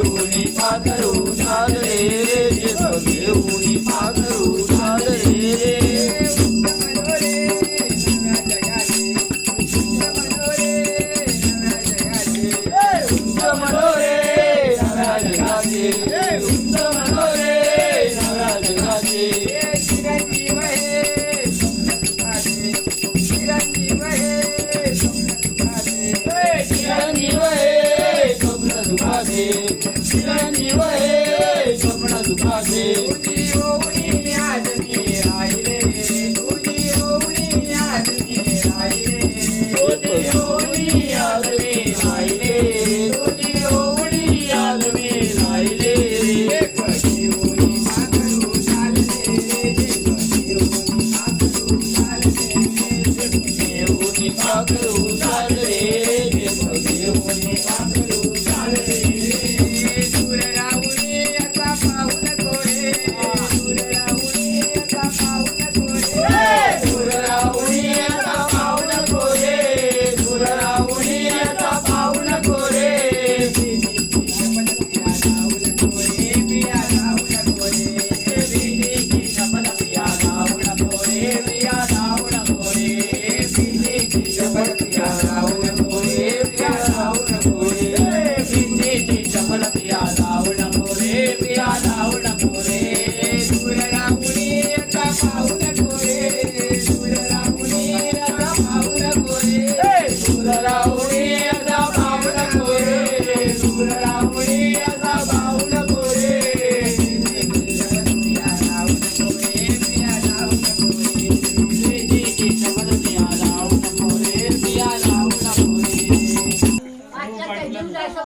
ಊರು दुखाचे चिरंजीव हे स्वप्न दुखाचे. India.